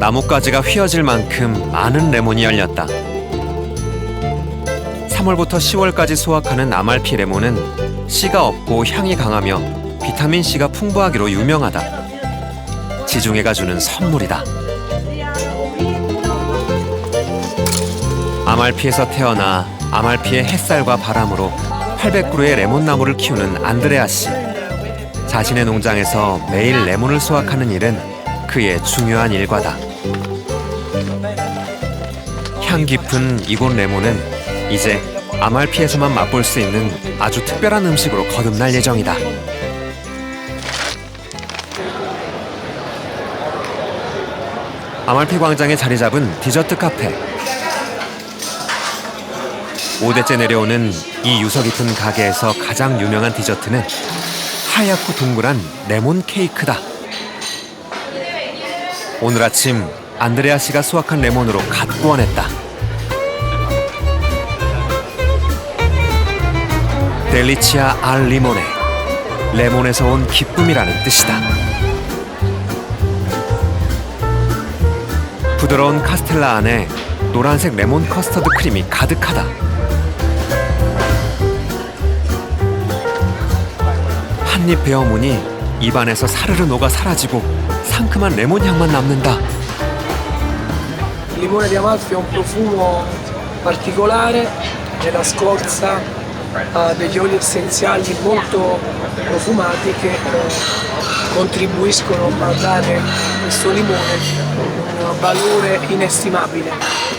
나뭇가지가 휘어질 만큼 많은 레몬이 열렸다. 3월부터 10월까지 수확하는 아말피 레몬은 씨가 없고 향이 강하며 비타민 C가 풍부하기로 유명하다. 지중해가 주는 선물이다. 아말피에서 태어나 아말피의 햇살과 바람으로 800그루의 레몬 나무를 키우는 안드레아 씨. 자신의 농장에서 매일 레몬을 수확하는 일은 그의 중요한 일과다. 향 깊은 이곳 레몬은 이제 아말피에서만 맛볼 수 있는 아주 특별한 음식으로 거듭날 예정이다. 아말피 광장에 자리 잡은 디저트 카페. 5대째 내려오는 이 유서 깊은 가게에서 가장 유명한 디저트는 하얗고 동그란 레몬 케이크다. 오늘 아침 안드레아 씨가 수확한 레몬으로 갓 구워냈다. 델리치아 알 리모네. 레몬에서 온 기쁨이라는 뜻이다. 부드러운 카스텔라 안에 노란색 레몬 커스터드 크림이 가득하다. 한입 베어무니 입안에서 사르르 녹아 사라지고 상큼한 레몬 향만 남는다. Il limone un profumo particolare, nella scorza ha degli oli essenziali molto profumati che eh, contribuiscono a dare questo limone un valore inestimabile.